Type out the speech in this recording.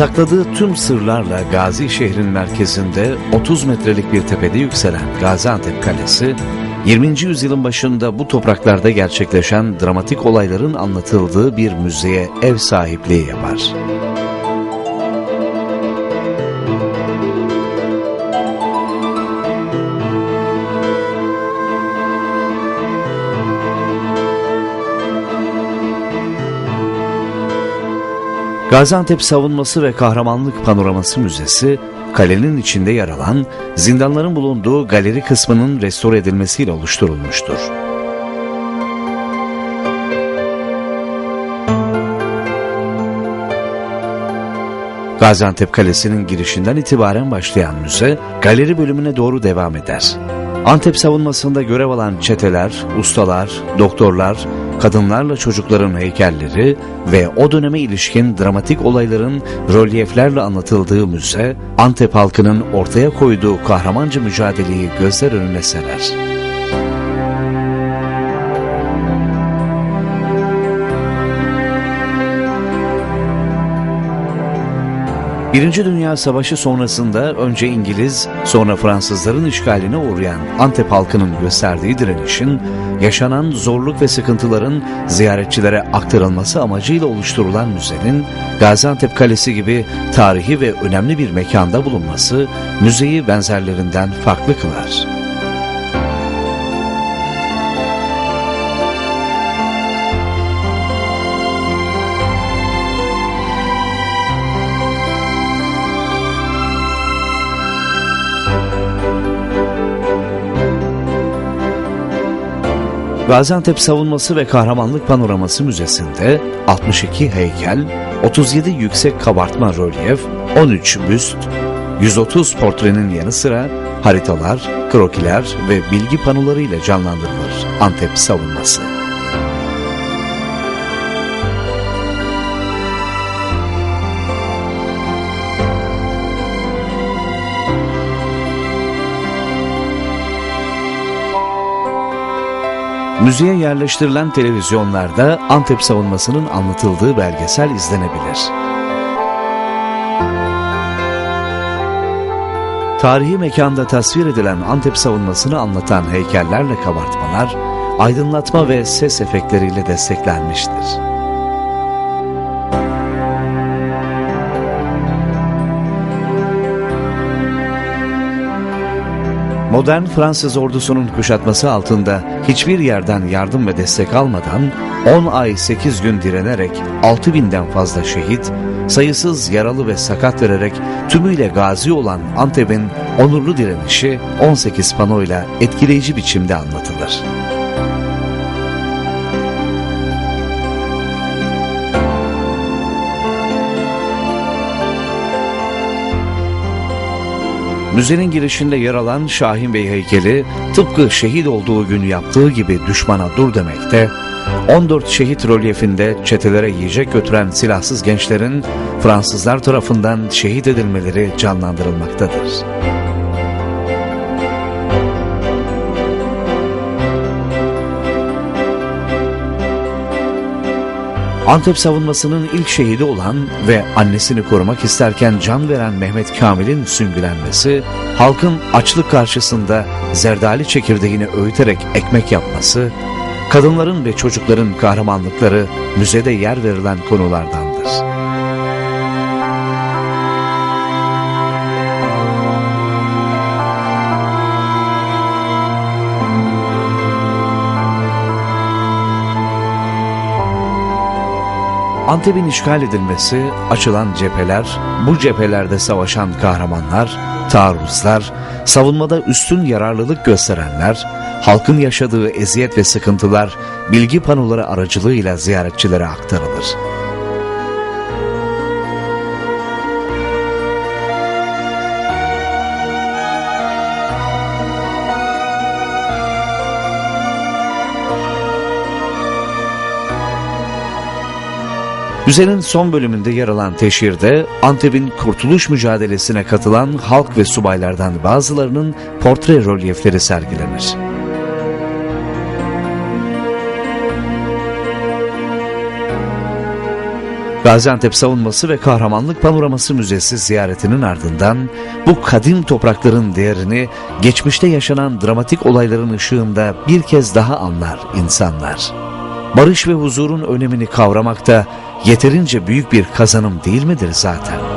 Sakladığı tüm sırlarla Gazi şehrin merkezinde 30 metrelik bir tepede yükselen Gaziantep Kalesi, 20. yüzyılın başında bu topraklarda gerçekleşen dramatik olayların anlatıldığı bir müzeye ev sahipliği yapar. Gaziantep Savunması ve Kahramanlık Panoraması Müzesi, kalenin içinde yer alan zindanların bulunduğu galeri kısmının restore edilmesiyle oluşturulmuştur. Gaziantep Kalesi'nin girişinden itibaren başlayan müze, galeri bölümüne doğru devam eder. Antep savunmasında görev alan çeteler, ustalar, doktorlar, kadınlarla çocukların heykelleri ve o döneme ilişkin dramatik olayların rolyeflerle anlatıldığı müze, Antep halkının ortaya koyduğu kahramanca mücadeleyi gözler önüne serer. Birinci Dünya Savaşı sonrasında önce İngiliz, sonra Fransızların işgaline uğrayan Antep halkının gösterdiği direnişin, yaşanan zorluk ve sıkıntıların ziyaretçilere aktarılması amacıyla oluşturulan müzenin, Gaziantep Kalesi gibi tarihi ve önemli bir mekanda bulunması, müzeyi benzerlerinden farklı kılar. Gaziantep Savunması ve Kahramanlık Panoraması Müzesi'nde 62 heykel, 37 yüksek kabartma rölyef, 13 büst, 130 portrenin yanı sıra haritalar, krokiler ve bilgi panoları ile canlandırılır Antep savunması. Müziğe yerleştirilen televizyonlarda Antep savunmasının anlatıldığı belgesel izlenebilir. Tarihi mekanda tasvir edilen Antep savunmasını anlatan heykellerle kabartmalar, aydınlatma ve ses efektleriyle desteklenmiştir. Modern Fransız ordusunun kuşatması altında hiçbir yerden yardım ve destek almadan 10 ay 8 gün direnerek 6000'den fazla şehit, sayısız yaralı ve sakat vererek tümüyle gazi olan Antep'in onurlu direnişi 18 panoyla etkileyici biçimde anlatılır. Müzenin girişinde yer alan Şahin Bey heykeli tıpkı şehit olduğu gün yaptığı gibi düşmana dur demekte, 14 şehit rolyefinde çetelere yiyecek götüren silahsız gençlerin Fransızlar tarafından şehit edilmeleri canlandırılmaktadır. Antep savunmasının ilk şehidi olan ve annesini korumak isterken can veren Mehmet Kamil'in süngülenmesi, halkın açlık karşısında zerdali çekirdeğini öğüterek ekmek yapması, kadınların ve çocukların kahramanlıkları müzede yer verilen konulardandır. Antep'in işgal edilmesi, açılan cepheler, bu cephelerde savaşan kahramanlar, taarruzlar, savunmada üstün yararlılık gösterenler, halkın yaşadığı eziyet ve sıkıntılar bilgi panoları aracılığıyla ziyaretçilere aktarılır. Müzenin son bölümünde yer alan teşhirde Antep'in kurtuluş mücadelesine katılan halk ve subaylardan bazılarının portre rölyefleri sergilenir. Gaziantep Savunması ve Kahramanlık Panoraması Müzesi ziyaretinin ardından bu kadim toprakların değerini geçmişte yaşanan dramatik olayların ışığında bir kez daha anlar insanlar. Barış ve huzurun önemini kavramakta yeterince büyük bir kazanım değil midir zaten?